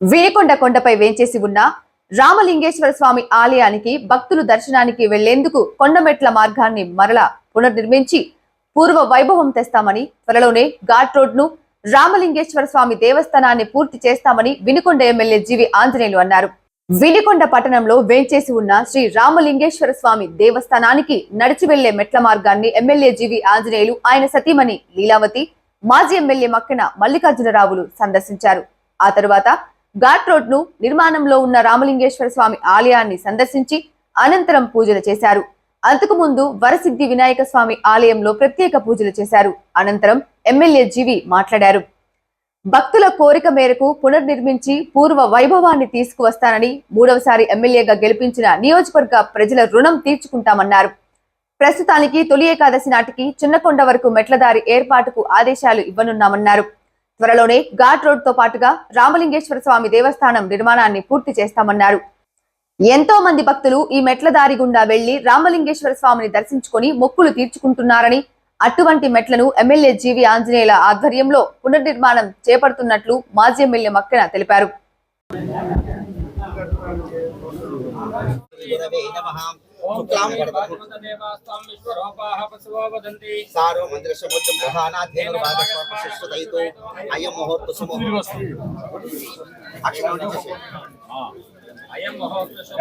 వీరికొండ కొండపై వేంచేసి ఉన్న రామలింగేశ్వర స్వామి ఆలయానికి భక్తులు దర్శనానికి వెళ్ళేందుకు కొండమెట్ల మార్గాన్ని మరల పునర్నిర్మించి పూర్వ వైభవం తెస్తామని త్వరలోనే ఘాట్ రోడ్ను రామలింగేశ్వర స్వామి దేవస్థానాన్ని పూర్తి చేస్తామని వినుకొండ ఎమ్మెల్యే జీవి ఆంజనేయులు అన్నారు. వినికొండ పట్టణంలో వేంచేసి ఉన్న శ్రీ రామలింగేశ్వర స్వామి దేవస్థానానికి నడిచి వెళ్ళే మెట్ల మార్గాన్ని ఎమ్మెల్యే జీవి ఆంజనేయులు ఆయన సతీమణి లీలావతి మాజీ ఎమ్మెల్యే మక్కిన మల్లికార్జునరావులు సందర్శించారు. ఆ తరువాత ఘాట్ రోడ్ను నిర్మాణంలో ఉన్న రామలింగేశ్వర స్వామి ఆలయాన్ని సందర్శించి అనంతరం పూజలు చేశారు. అంతకుముందు వరసిద్ధి వినాయక స్వామి ఆలయంలో ప్రత్యేక పూజలు చేశారు. అనంతరం ఎమ్మెల్యే జీవి మాట్లాడారు. భక్తుల కోరిక మేరకు పునర్నిర్మించి పూర్వ వైభవాన్ని తీసుకువస్తానని మూడవసారి ఎమ్మెల్యేగా గెలిపించిన నియోజకవర్గ ప్రజల రుణం తీర్చుకుంటామన్నారు. ప్రస్తుతానికి తొలి ఏకాదశి నాటికి చిన్నకొండ వరకు మెట్లదారి ఏర్పాటుకు ఆదేశాలు ఇవ్వనున్నామన్నారు. త్వరలోనే ఘాట్ రోడ్తో పాటుగా రామలింగేశ్వర స్వామి దేవస్థానం నిర్మాణాన్ని పూర్తి చేస్తామన్నారు. ఎంతో మంది భక్తులు ఈ మెట్ల దారి గుండా వెళ్ళి రామలింగేశ్వర స్వామిని దర్శించుకొని మొక్కులు తీర్చుకుంటున్నారని అటువంటి మెట్లను ఎమ్మెల్యే జీవి ఆంజనేయుల ఆధ్వర్యంలో పునర్నిర్మాణం చేపడుతున్నట్లు మాజీ ఎమ్మెల్యే మక్కెన తెలిపారు. సారో మందిరశముద్రం ప్రధానాధ్యేన భాగస్వామిశిష్టదయితో అయం ముహూర్త సుముహూర్త అక్షరం అయం మహోత్సవ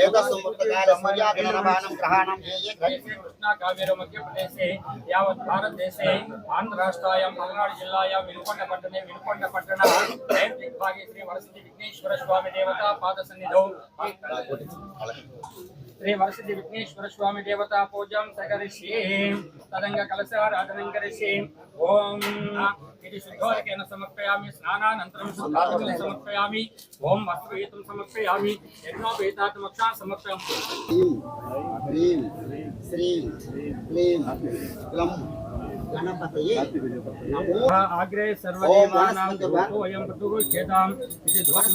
ఏకస్ముహూర్తకాల సూర్యాగ్రహణమానం గ్రహాణం ఏ కృష్ణా కావేరు మధ్యప్రదేశే యావత్ భారతదేశే ఆంధ్ర రాష్ట్రాయాం పల్నాడు జిల్లాయాం వినుకొండ పట్టణే వినుకొండ పట్టణ భాగే శ్రీ వరసిద్ధి విఘ్నేశ్వర స్వామి దేవతా పాద సన్నిధౌ. శ్రీ వరసిద్ధి విఘ్నేశ్వర స్వామి దేవతా పూజాం సకరిష్యే తదంగ కలశారాధనం కరిష్యే ఓం. ఇది శుద్ధోదకేన సమర్పయామి. స్నానానంతరం శుద్ధాత్మని సమర్పయామి. ఓం వస్త్రయుతం సమర్పయామి. యజ్ఞోపేతాత్మక్షా సమర్పయామి. శ్రీం క్లీం క్లం ఆగ్రే సర్వదేవానాం గురుతో అయం ప్రతుగృహ్యేతాం ఇది భూమిం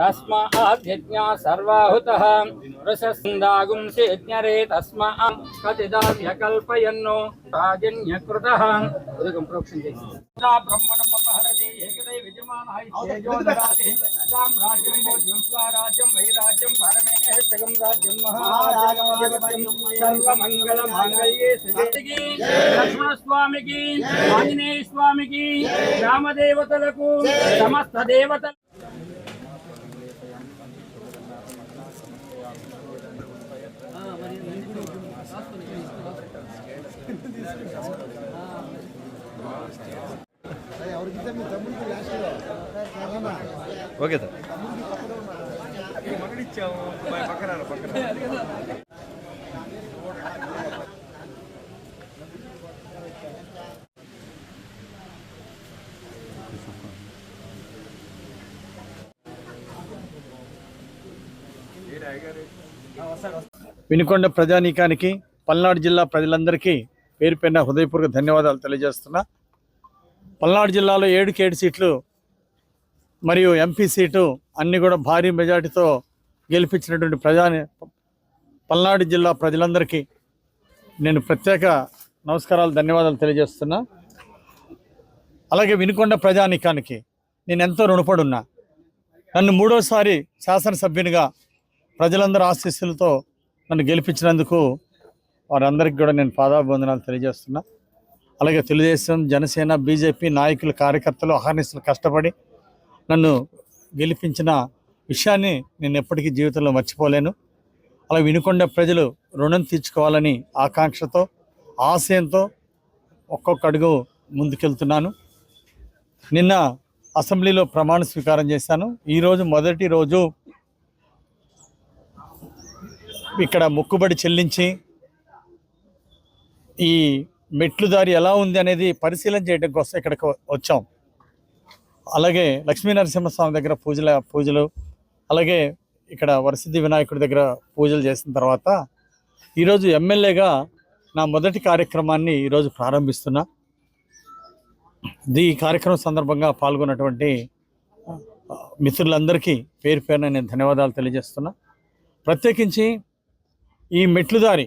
యత్పురుషేణ హవిషా సాధ్యా ఋషయిచ్చయే తస్మాత్ యజ్ఞా సర్వాహుతః. వృషస్కందాగుంసి యజ్ఞరే తస్మాత్ కతిదా వ్యకల్పయన్నో రాజన్యకృతః. ఉదకం ప్రోక్షం చేసి బ్రహ్మణం అపహరతి ఏకదై విద్యమానః. ఇత్యేజో దదాతి సామ్రాజ్యం భోజ్యం స్వరాజ్యం వైరాజ్యం పరమేష్టకం రాజ్యం సర్వమంగళ మాంగళ్యే ఆంజనేయ స్వామికి రామదేవతలకు సమస్త దేవతలకు. Okay sir. వినుకొండ ప్రజానీకానికి పల్నాడు జిల్లా ప్రజలందరికీ పేరు పేరున హృదయపూర్వక ధన్యవాదాలు తెలియజేస్తున్నా. పల్నాడు జిల్లాలో ఏడుకి ఏడు సీట్లు మరియు ఎంపీ సీటు అన్ని కూడా భారీ మెజార్టీతో గెలిపించినటువంటి ప్రజా పల్నాడు జిల్లా ప్రజలందరికీ నేను ప్రత్యేక నమస్కారాలు ధన్యవాదాలు తెలియజేస్తున్నా. అలాగే వినుకొండ ప్రజానీకానికి నేను ఎంతో రుణపడి ఉన్నా నన్ను మూడోసారి శాసనసభ్యునిగా ప్రజలందరూ ఆశీస్సులతో నన్ను గెలిపించినందుకు వారందరికీ కూడా నేను పాదాభివందనాలు తెలియజేస్తున్నా. అలాగే తెలుగుదేశం జనసేన బీజేపీ నాయకులు కార్యకర్తలు అహర్నిస్తులు కష్టపడి నన్ను గెలిపించిన విషయాన్ని నేను ఎప్పటికీ జీవితంలో మర్చిపోలేను. అలా వినుకొండ ప్రజలు రుణం తీర్చుకోవాలని ఆకాంక్షతో ఆశయంతో ఒక్కొక్క అడుగు ముందుకెళ్తున్నాను. నిన్న అసెంబ్లీలో ప్రమాణ స్వీకారం చేశాను. ఈరోజు మొదటి రోజు ఇక్కడ మొక్కుబడి చెల్లించి ఈ మెట్లు దారి ఎలా ఉంది అనేది పరిశీలన చేయడం కోసం ఇక్కడికి వచ్చాం. అలాగే లక్ష్మీ నరసింహస్వామి దగ్గర పూజల పూజలు అలాగే ఇక్కడ వరసిద్ధి వినాయకుడి దగ్గర పూజలు చేసిన తర్వాత ఈరోజు ఎమ్మెల్యేగా నా మొదటి కార్యక్రమాన్ని ఈరోజు ప్రారంభిస్తున్నా. ఈ కార్యక్రమం సందర్భంగా పాల్గొన్నటువంటి మిత్రులందరికీ పేరు పేరున నేను ధన్యవాదాలు తెలియజేస్తున్నా. ప్రత్యేకించి ఈ మెట్లుదారి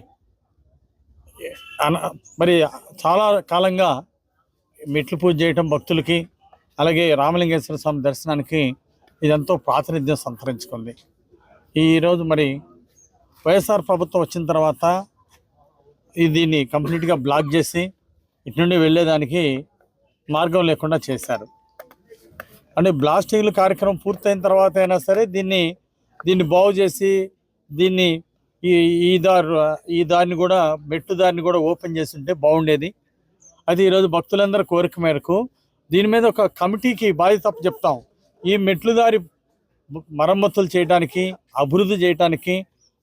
మరి చాలా కాలంగా మెట్లు పూజ చేయటం భక్తులకి అలాగే రామలింగేశ్వర స్వామి దర్శనానికి ఇదంతో ప్రాతినిధ్యం సంతరించుకుంది. ఈరోజు మరి వైఎస్ఆర్ ప్రభుత్వం వచ్చిన తర్వాత దీన్ని కంప్లీట్గా బ్లాక్ చేసి ఇటు నుండి వెళ్ళేదానికి మార్గం లేకుండా చేశారు. అంటే బ్లాస్టింగ్లు కార్యక్రమం పూర్తయిన తర్వాత అయినా సరే దీన్ని దీన్ని బాగు చేసి దీన్ని ఈ ఈ దారి ఈ దారిని కూడా మెట్టు దారిని కూడా ఓపెన్ చేసి ఉంటే బాగుండేది. అది ఈరోజు భక్తులందరి కోరిక మేరకు. దీని మీద ఒక కమిటీకి బాధ్యత చెప్తాం. ఈ మెట్లు దారి మరమ్మతులు చేయడానికి అభివృద్ధి చేయడానికి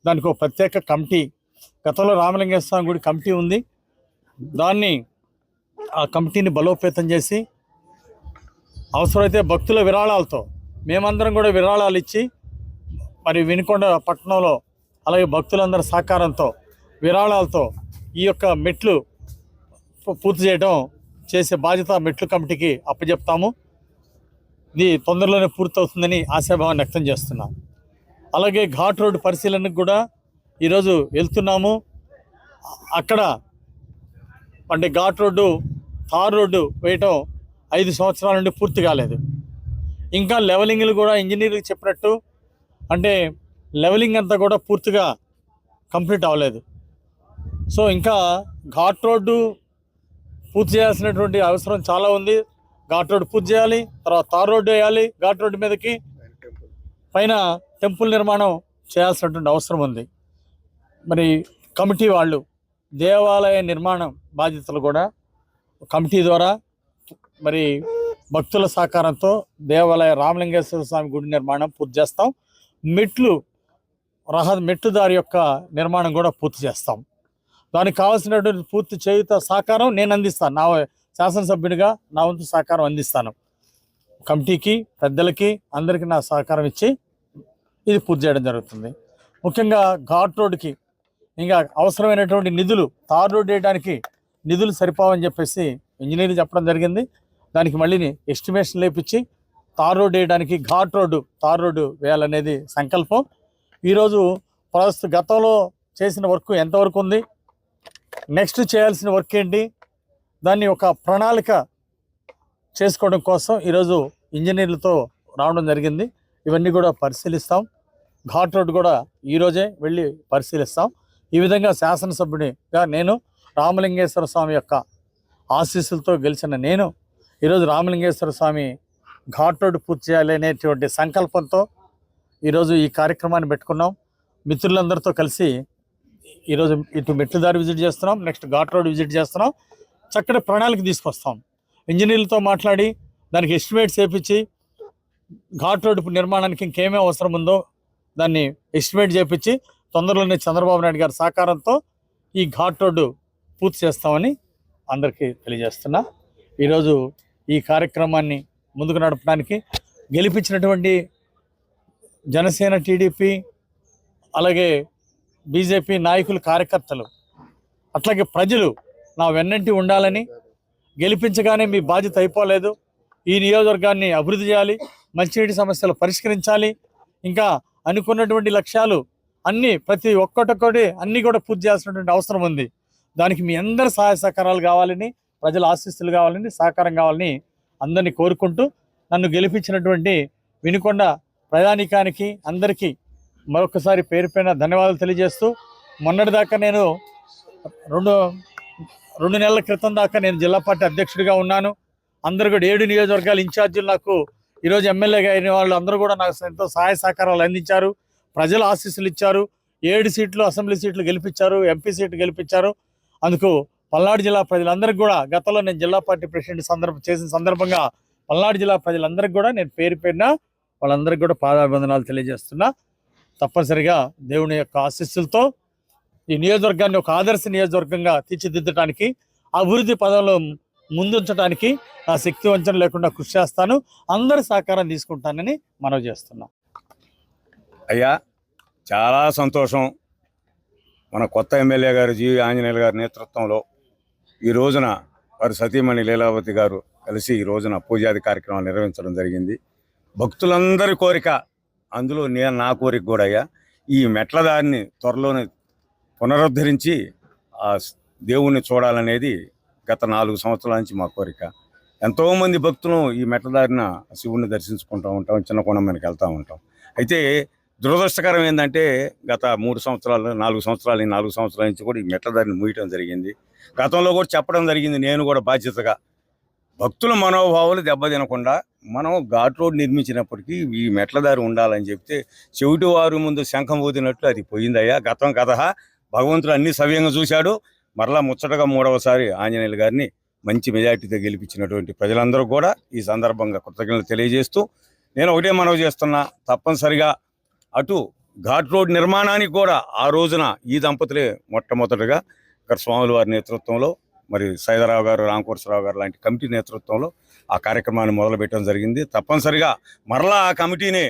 దానికి ఒక ప్రత్యేక కమిటీ గతంలో రామలింగేశ్వర స్వామి గుడి కమిటీ ఉంది. దాన్ని ఆ కమిటీని బలోపేతం చేసి అవసరమైతే భక్తుల విరాళాలతో మేమందరం కూడా విరాళాలు ఇచ్చి మరి వినుకొండ పట్టణంలో అలాగే భక్తులందరి సహకారంతో విరాళాలతో ఈ యొక్క మెట్లు పూర్తి చేయడం చేసే బాధ్యత మెట్లు కమిటీకి అప్పచెప్తాము ఇది తొందరలోనే పూర్తవుతుందని ఆశాభావం వ్యక్తం చేస్తున్నాం. అలాగే ఘాట్ రోడ్డు పరిశీలనకు కూడా ఈరోజు వెళ్తున్నాము. అక్కడ అంటే ఘాట్ రోడ్డు తార్ రోడ్డు వేయటం ఐదు సంవత్సరాల నుండి పూర్తి కాలేదు. ఇంకా లెవలింగ్లు కూడా ఇంజనీర్లకు చెప్పినట్టు అంటే లెవలింగ్ అంతా కూడా పూర్తిగా కంప్లీట్ అవ్వలేదు. సో ఇంకా ఘాట్ రోడ్డు పూర్తి చేయాల్సినటువంటి అవసరం చాలా ఉంది. ఘాట్ రోడ్డు పూర్తి చేయాలి తర్వాత తార్ రోడ్డు వేయాలి ఘాట్ రోడ్డు మీదకి పైన టెంపుల్ నిర్మాణం చేయాల్సినటువంటి అవసరం ఉంది. మరి కమిటీ వాళ్ళు దేవాలయ నిర్మాణం బాధ్యతలు కూడా కమిటీ ద్వారా మరి భక్తుల సహకారంతో దేవాలయ రామలింగేశ్వర స్వామి గుడి నిర్మాణం పూర్తి చేస్తాం. మెట్లు రహ మెట్టు దారి యొక్క నిర్మాణం కూడా పూర్తి చేస్తాం. దానికి కావాల్సినటువంటి పూర్తి చేయుత సహకారం నేను అందిస్తాను. నా శాసనసభ్యుడిగా నా వంతు సహకారం అందిస్తాను. కమిటీకి పెద్దలకి అందరికీ నా సహకారం ఇచ్చి ఇది పూర్తి చేయడం జరుగుతుంది. ముఖ్యంగా ఘాట్ రోడ్డుకి ఇంకా అవసరమైనటువంటి నిధులు తార్ రోడ్ వేయడానికి నిధులు సరిపోవని చెప్పేసి ఇంజనీర్ చెప్పడం జరిగింది. దానికి మళ్ళీ ఎస్టిమేషన్ లేపించి తార్ రోడ్ వేయడానికి ఘాట్ రోడ్డు తార్ రోడ్డు వేయాలనేది సంకల్పం. ఈరోజు ప్రస్తుత గతంలో చేసిన వర్క్ ఎంతవరకు ఉంది? నెక్స్ట్ చేయాల్సిన వర్క్ ఏంటి? దాన్ని ఒక ప్రణాళిక చేసుకోవడం కోసం ఈరోజు ఇంజనీర్లతో రావడం జరిగింది. ఇవన్నీ కూడా పరిశీలిస్తాం. ఘాట్ రోడ్ కూడా ఈరోజే వెళ్ళి పరిశీలిస్తాం. ఈ విధంగా శాసనసభ్యునిగా నేను రామలింగేశ్వర స్వామి యొక్క ఆశీస్సులతో గెలిచిన నేను ఈరోజు రామలింగేశ్వర స్వామి ఘాట్ రోడ్ పూర్తి చేయాలి అనేటువంటి సంకల్పంతో ఈరోజు ఈ కార్యక్రమాన్ని పెట్టుకున్నాం. మిత్రులందరితో కలిసి ఈరోజు ఇటు మెట్లు దారి విజిట్ చేస్తున్నాం. నెక్స్ట్ ఘాట్ రోడ్ విజిట్ చేస్తున్నాం. చక్కటి ప్రణాళిక తీసుకొస్తాం. ఇంజనీర్లతో మాట్లాడి దానికి ఎస్టిమేట్స్ చేపించి ఘాట్ రోడ్డు నిర్మాణానికి ఇంకేమేమి అవసరం ఉందో దాన్ని ఎస్టిమేట్ చేపించి తొందరలోనే చంద్రబాబు నాయుడు గారి సహకారంతో ఈ ఘాట్ రోడ్డు పూర్తి చేస్తామని అందరికీ తెలియజేస్తున్నా. ఈరోజు ఈ కార్యక్రమాన్ని ముందుకు నడపడానికి గెలిపించినటువంటి జనసేన టీడీపీ అలాగే బీజేపీ నాయకులు కార్యకర్తలు. అట్లాగే ప్రజలు నా వెన్నంటి ఉండాలని గెలిపించగానే మీ బాధ్యత అయిపోలేదు. ఈ నియోజకవర్గాన్ని అభివృద్ధి చేయాలి మంచినీటి సమస్యలు పరిష్కరించాలి. ఇంకా అనుకున్నటువంటి లక్ష్యాలు అన్నీ ప్రతి ఒక్కటొక్కటి అన్నీ కూడా పూర్తి చేయాల్సినటువంటి అవసరం ఉంది. దానికి మీ అందరి సహాయ సహకారాలు కావాలని ప్రజల ఆశీస్సులు కావాలని సహకారం కావాలని అందరినీ కోరుకుంటూ నన్ను గెలిపించినటువంటి వినుకొండ ప్రయాణికానికి అందరికీ మరొకసారి పేరు పైన ధన్యవాదాలు తెలియజేస్తూ మొన్నటిదాకా నేను రెండు రెండు నెలల క్రితం దాకా నేను జిల్లా పార్టీ అధ్యక్షుడిగా ఉన్నాను. అందరు కూడా ఏడు నియోజకవర్గాల ఇన్ఛార్జీలు నాకు ఈరోజు ఎమ్మెల్యేగా అయిన వాళ్ళు అందరూ కూడా నాకు ఎంతో సహాయ సహకారాలు అందించారు. ప్రజల ఆశీస్సులు ఇచ్చారు. ఏడు సీట్లు అసెంబ్లీ సీట్లు గెలిపించారు ఎంపీ సీట్లు గెలిపించారు. అందుకు పల్నాడు జిల్లా ప్రజలందరికీ కూడా గతంలో నేను జిల్లా పార్టీ ప్రెసిడెంట్ సందర్భం చేసిన సందర్భంగా పల్నాడు జిల్లా ప్రజలందరికీ కూడా నేను పేరు పేరున వాళ్ళందరికీ కూడా పాదాభివందనాలు తెలియజేస్తున్నా. తప్పనిసరిగా దేవుని యొక్క ఆశీస్సులతో ఈ నియోజకవర్గాన్ని ఒక ఆదర్శ నియోజకవర్గంగా తీర్చిదిద్దడానికి అభివృద్ధి పదంలో ముందుంచడానికి నా శక్తి వంచన లేకుండా కృషి చేస్తాను. అందరి సహకారం తీసుకుంటానని మనవి చేస్తున్నా. అయ్యా చాలా సంతోషం. మన కొత్త ఎమ్మెల్యే గారు జి. ఆంజనేయులు గారి నేతృత్వంలో ఈ రోజున వారి సతీమణి లీలావతి గారు కలిసి ఈ రోజున పూజాది కార్యక్రమాలు నిర్వహించడం జరిగింది. భక్తులందరి కోరిక అందులో నేను నా కోరిక కూడా అయ్యా ఈ మెట్ల దారిని త్వరలోనే పునరుద్ధరించి ఆ దేవుణ్ణి చూడాలనేది గత నాలుగు సంవత్సరాల నుంచి మా కోరిక. ఎంతోమంది భక్తులు ఈ మెట్ల దారిన శివుణ్ణి దర్శించుకుంటూ ఉంటాం చిన్న కొండమ్మకి వెళ్తూ ఉంటాం. అయితే దురదృష్టకరం ఏంటంటే గత మూడు సంవత్సరాలు నాలుగు సంవత్సరాలు నాలుగు సంవత్సరాల నుంచి కూడా ఈ మెట్ల దారిని మూయటం జరిగింది. గతంలో కూడా చెప్పడం జరిగింది నేను కూడా బాధ్యతగా భక్తుల మనోభావాలు దెబ్బతినకుండా మనం ఘాట్ రోడ్ నిర్మించినప్పటికీ ఈ మెట్ల దారి ఉండాలని చెప్తే చెవిటి వారు ముందు శంఖం ఊదినట్లు అది పోయిందయ్యా. గతం కథ. భగవంతుడు అన్ని సవ్యంగా చూశాడు. మరలా ముచ్చటగా మూడవసారి ఆంజనేయులు గారిని మంచి మెజార్టీతో గెలిపించినటువంటి ప్రజలందరూ కూడా ఈ సందర్భంగా కృతజ్ఞతలు తెలియజేస్తూ నేను ఒకటే మనవి చేస్తున్నా. తప్పనిసరిగా అటు ఘాట్ రోడ్ నిర్మాణానికి కూడా ఆ రోజున ఈ దంపతులే మొట్టమొదటిగా ఇక్కడ స్వాముల వారి నేతృత్వంలో మరి సైదరావు గారు రామకోటరావు గారు లాంటి కమిటీ నేతృత్వంలో ఆ కార్యక్రమాన్ని మొదలుపెట్టడం జరిగింది. తప్పనిసరిగా మరలా ఆ కమిటీని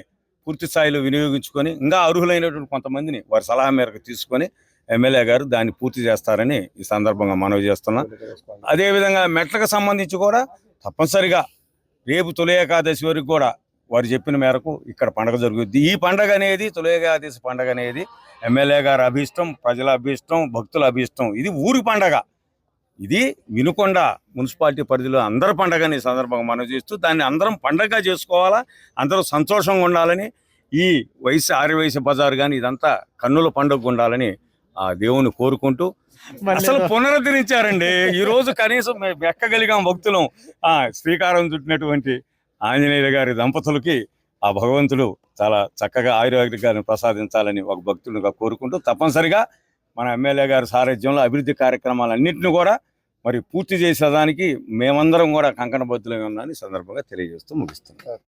పూర్తి స్థాయిలో వినియోగించుకొని ఇంకా అర్హులైనటువంటి కొంతమందిని వారి సలహా మేరకు తీసుకొని ఎమ్మెల్యే గారు దాన్ని పూర్తి చేస్తారని ఈ సందర్భంగా మనవి చేస్తున్నా. అదేవిధంగా మెట్లకు సంబంధించి కూడా తప్పనిసరిగా రేపు తొలి ఏకాదశి వరకు కూడా వారు చెప్పిన మేరకు ఇక్కడ పండగ జరుగుద్ది. ఈ పండగ అనేది తొలి ఏకాదశి పండగ అనేది ఎమ్మెల్యే గారు అభిష్టం ప్రజల అభిష్టం భక్తుల అభిష్టం. ఇది ఊరి పండగ. ఇది వినుకొండ మున్సిపాలిటీ పరిధిలో అందరి పండగని సందర్భంగా మనం చేస్తూ దాన్ని అందరం పండగగా చేసుకోవాలా అందరూ సంతోషంగా ఉండాలని ఈ వయసు ఆరు వయసు బజార్ కానీ ఇదంతా కన్నుల పండుగ ఉండాలని ఆ దేవుని కోరుకుంటూ అసలు పునరుద్ధరించారండి. ఈ రోజు కనీసం మేము ఎక్కగలిగాం భక్తులం. ఆ శ్రీకారం చుట్టినటువంటి ఆంజనేయ గారి దంపతులకి ఆ భగవంతుడు చాలా చక్కగా ఆయుర్వేదికాన్ని ప్రసాదించాలని ఒక భక్తునిగా కోరుకుంటూ తప్పనిసరిగా మన ఎమ్మెల్యే గారి సారథ్యంలో అభివృద్ధి కార్యక్రమాలన్నింటినీ కూడా మరి పూర్తి చేసేదానికి మేమందరం కూడా కంకణబద్దులై ఉన్నామని ఈ సందర్భంగా తెలియజేస్తూ ముగిస్తున్నాం.